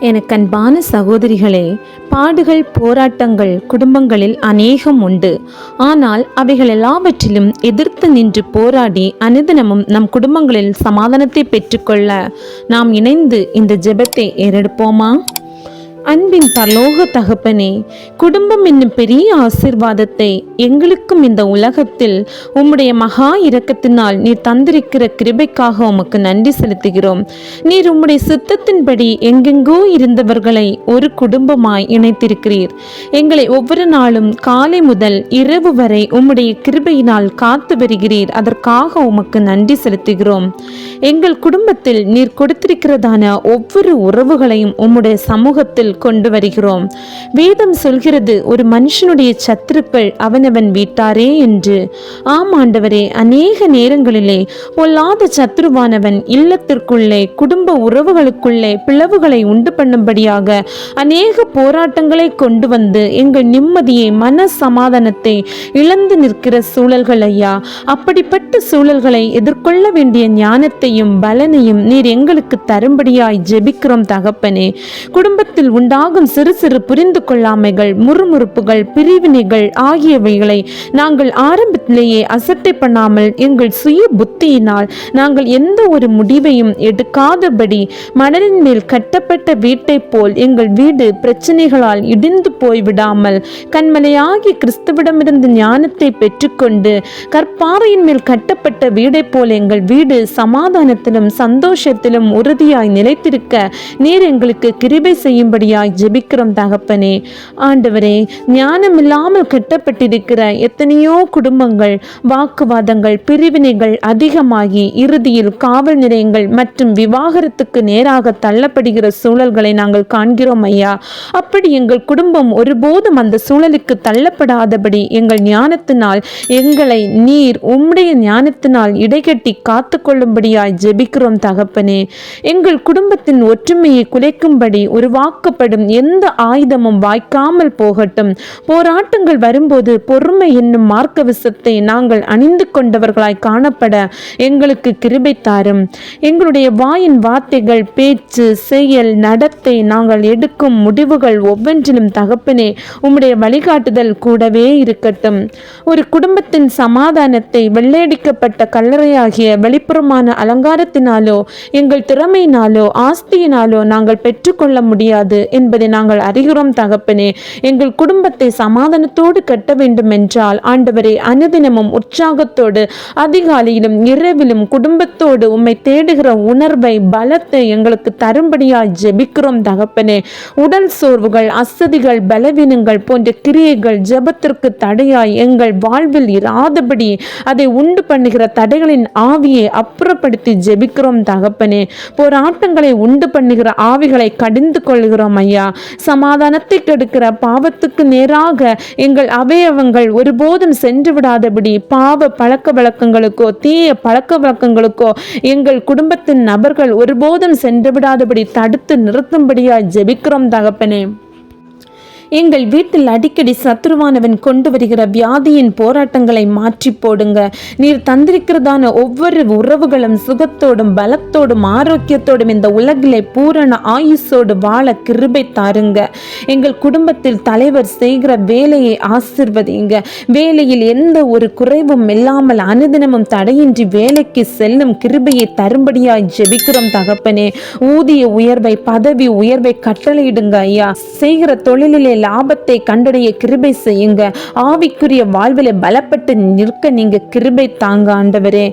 எனக்கு அன்பான சகோதரிகளே பாடுகள் போராட்டங்கள் குடும்பங்களில் அநேகம் உண்டு. ஆனால் அவைகள் எல்லாவற்றிலும் எதிர்த்து நின்று போராடி அனுதினமும் நம் குடும்பங்களில் சமாதானத்தை பெற்றுக்கொள்ள நாம் இணைந்து இந்த ஜெபத்தை ஏறெடுப்போமா? அன்பின் பரலோக தகப்பனே குடும்பம் என்னும் பெரிய ஆசிர்வாதத்தை எங்களுக்கும் இந்த உலகத்தில் உம்முடைய மகா இரக்கத்தினால் நீர் தந்திருக்கிற கிருபைக்காக உமக்கு நன்றி செலுத்துகிறோம். நீர் உம்முடைய சித்தத்தின்படி எங்கெங்கோ இருந்தவர்களை ஒரு குடும்பமாய் இணைத்திருக்கிறீர். எங்களை ஒவ்வொரு நாளும் காலை முதல் இரவு வரை உம்முடைய கிருபையினால் காத்து வருகிறீர். அதற்காக உமக்கு நன்றி செலுத்துகிறோம். எங்கள் குடும்பத்தில் நீர் கொடுத்திருக்கிறதான ஒவ்வொரு உறவுகளையும் உம்முடைய சமூகத்தில் கொண்டு வருகிறோம். வேதம் சொல்கிறது ஒரு மனுஷனுடைய சத்துருக்கள் அவனவன் வீட்டாரே என்று. ஆம் ஆண்டவரே அநேக நேரங்களிலே பொல்லாத சத்துருவானவன் இல்லத்திற்குள்ளே குடும்ப உறவுகளுக்குள்ளே பிளவுகளை உண்டு பண்ணும்படியாக அநேக போராட்டங்களை கொண்டு வந்து எங்கள் நிம்மதியை மன சமாதானத்தை இழந்து நிற்கிற சூழல்கள் ஐயா. அப்படிப்பட்ட சூழல்களை எதிர்கொள்ள வேண்டிய ஞானத்தையும் பலனையும் நீர் எங்களுக்கு தரும்படியாய் ஜெபிக்கிறோம் தகப்பனே. குடும்பத்தில் உண்டு உண்டாகும் சிறு சிறு புரிந்து கொள்ளாமைகள் முறுமுறுப்புகள் பிரிவினைகள் ஆகியவைகளை நாங்கள் ஆரம்பத்திலேயே அசட்டை பண்ணாமல் எங்கள் சுய புத்தியினால் நாங்கள் எந்த ஒரு முடிவையும் எடுக்காதபடி மணலின் மேல் கட்டப்பட்ட வீட்டைப் போல் எங்கள் வீடு பிரச்சனைகளால் இடிந்து போய்விடாமல் கண்மலையாகி கிறிஸ்துவிடமிருந்து ஞானத்தை பெற்றுக்கொண்டு கற்பாறையின் மேல் கட்டப்பட்ட வீடைப் போல் எங்கள் வீடு சமாதானத்திலும் சந்தோஷத்திலும் உறுதியாய் நிலைத்திருக்க நீர் எங்களுக்கு கிருபை செய்யும்படியாய் ஜெபிக்கிறோம் தகப்பனே. ஆண்டவரே ஞானம் இல்லாமல் கட்டப்பட்டிருக்கிற எத்தனையோ குடும்பங்கள் வாக்குவாதங்கள் பிரிவினைகள் அதிகமாகி இறுதியில் காவல் நிலையங்கள் மற்றும் விவாகரத்துக்கு நேராக தள்ளப்படுகிற சூழல்களை நாங்கள் காண்கிறோம் ஐயா. அப்படி எங்கள் குடும்பம் ஒருபோதும் அந்த சூழலுக்கு தள்ளப்படாதபடி எங்கள் ஞானத்தினால் எங்களை நீர் உம்முடைய ஞானத்தினால் இடைகட்டி காத்து கொள்ளும்படியாய் ஜெபிக்கிறோம் தகப்பனே. எங்கள் குடும்பத்தின் ஒற்றுமையை குலைக்கும்படி உருவாக்கப்படும் எந்த ஆயுதமும் வாய்க்காமல் போகட்டும். போராட்டங்கள் வரும்போது பொறுமை என்னும் மார்க்க விசத்தை நாங்கள் அணிந்து கொண்டவர்களாய் காணப்பட எங்களுக்கு கிருபை தாரும். எங்களுடைய வாயின் வார்த்தைகள் பேச்சு செயல் நடத்தை நாங்கள் எடுக்கும் முடிவுகள் ஒவ்வொன்றிலும் தகப்பனே உம்முடைய வழிகாட்டுதல் கூடவே இருக்கட்டும். ஒரு குடும்பத்தின் சமாதானத்தை வெள்ளையடிக்கப்பட்ட கல்லறையாகிய வெளிப்புறமான அலங்காரத்தினாலோ எங்கள் திறமையினாலோ ஆஸ்தியினாலோ நாங்கள் பெற்றுக்கொள்ள முடியாது. என்பதை நாங்கள் அறிகிறோம் தகப்பனே. எங்கள் குடும்பத்தை சமாதானத்தோடு கட்ட வேண்டும் என்றால் ஆண்டவரை அனுதினமும் உற்சாகத்தோடு அதிகாலையிலும் இரவிலும் குடும்பத்தோடு உம்மை தேடுகிற உணர்வை பலத்தை எங்களுக்கு தரும்படியாய் ஜெபிக்கிறோம் தகப்பனே. உடல் சோர்வுகள் அசதிகள் பலவீனங்கள் போன்ற கிரியைகள் ஜெபத்திற்கு தடையாய் எங்கள் வாழ்வில் இராதபடி அதை உண்டு பண்ணுகிற தடைகளின் ஆவியை அப்புறப்படுத்தி ஜெபிக்கிறோம் தகப்பனே. போராட்டங்களை உண்டு பண்ணுகிற ஆவிகளை கடிந்து கொள்கிறோம் ஐயா சமாதானத்தை கெடுக்கிற பாவத்துக்கு நேராக எங்கள் அவயவங்கள் ஒருபோதும் சென்று விடாதபடி பாவ பழக்க வழக்கங்களுக்கோ தீய பழக்க வழக்கங்களுக்கோ எங்கள் குடும்பத்தின் நபர்கள் ஒருபோதும் சென்று விடாதபடி தடுத்து நிறுத்தும்படியாய் ஜெபிக்கிறோம் தகப்பனே. எங்கள் வீட்டில் அடிக்கடி சத்ருவானவன் கொண்டு வருகிற வியாதியின் போராட்டங்களை மாற்றி போடுங்க. நீர் தந்திருக்கிறதான ஒவ்வொரு உறவுகளும் சுகத்தோடும் பலத்தோடும் ஆரோக்கியத்தோடும் இந்த உலகிலே பூரண ஆயுசோடு வாழ கிருபை தாருங்க. எங்கள் குடும்பத்தில் தலைவர் செய்கிற வேலையை ஆசிர்வதிங்க. வேலையில் எந்த ஒரு குறைவும் இல்லாமல் அனுதினமும் தடையின்றி வேலைக்கு செல்லும் கிருபையை தரும்படியாய் ஜெபிக்கிறோம் தகப்பனே. ஊதிய உயர்வை பதவி உயர்வை கட்டளையிடுங்க ஐயா. செய்கிற தொழிலிலே லாபத்தை கண்டடைய கிருபை செய்யுங்க. ஆவிக்குரிய வாழ்வில் பலப்பட்டு நிற்க நீங்க கிருபை தாங்க ஆண்டவரே.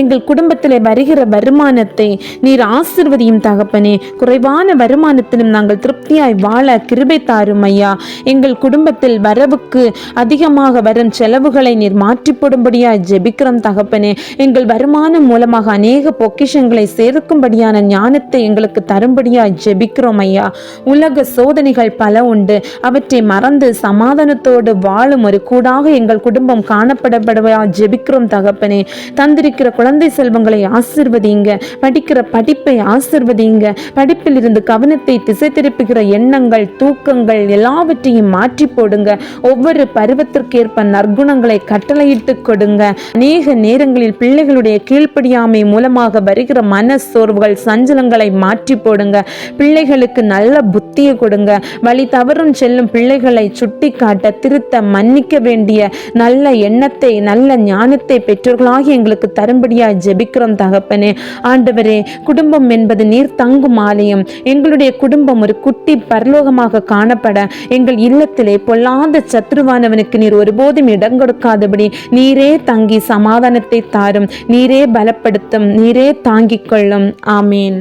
எங்கள் குடும்பத்தில் வருகிற வருமானத்தை நீர் ஆசிர்வதியும் தகப்பனே. குறைவான வருமானத்திலும் நாங்கள் திருப்தியாய் வாழ கிருபை தாரும் ஐயா. எங்கள் குடும்பத்தில் வரவுக்கு அதிகமாக வரும் செலவுகளை நீர் மாற்றி போடும்படியாய் ஜெபிக்கிறோம் தகப்பனே. எங்கள் வருமானம் மூலமாக அநேக பொக்கிஷங்களை சேர்க்கும்படியான ஞானத்தை எங்களுக்கு தரும்படியாய் ஜெபிக்கிறோம் ஐயா. உலக சோதனைகள் பல உண்டு. எல்லாவற்றை மறந்து சமாதானத்தோடு வாழும் ஒரு கூடாக எங்கள் குடும்பம் காணப்படப்படுவா. ஜெபிக்கிறோம் தகப்பனே. தந்திருக்கிற குழந்தை செல்வங்களை ஆசிர்வதிங்க. படிக்கிற படிப்பை ஆசிர்வதிங்க. படிப்பில் இருந்து கவனத்தை திசை திருப்புகிற எண்ணங்கள் தூக்கங்கள் எல்லாவற்றையும் மாற்றி போடுங்க. ஒவ்வொரு பருவத்திற்கேற்ப நற்குணங்களை கட்டளையிட்டு கொடுங்க. அநேக நேரங்களில் பிள்ளைகளுடைய கீழ்ப்படியாமை மூலமாக வருகிற மன சோர்வுகள் சஞ்சலங்களை மாற்றி போடுங்க. பிள்ளைகளுக்கு நல்ல புத்தியை கொடுங்க. வழி தவறும் செல்லும் பிள்ளைகளை சுட்டி காட்ட திருத்த மன்னிக்க வேண்டிய நல்ல எண்ணத்தை நல்ல ஞானத்தை பெற்றோர்களாகி எங்களுக்கு தரும்படியாய் ஜெபிக்கிறோம் தகப்பனே. ஆண்டவரே குடும்பம் என்பது நீர் தங்கும் ஆலயம். எங்களுடைய குடும்பம் ஒரு குட்டி பரலோகமாக காணப்பட எங்கள் இல்லத்திலே பொல்லாத சத்ருவானவனுக்கு நீர் ஒருபோதும் இடம் கொடுக்காதபடி நீரே தங்கி சமாதானத்தை தாரும் நீரே பலப்படுத்தும் நீரே தாங்கிக் கொள்ளும். ஆமீன்.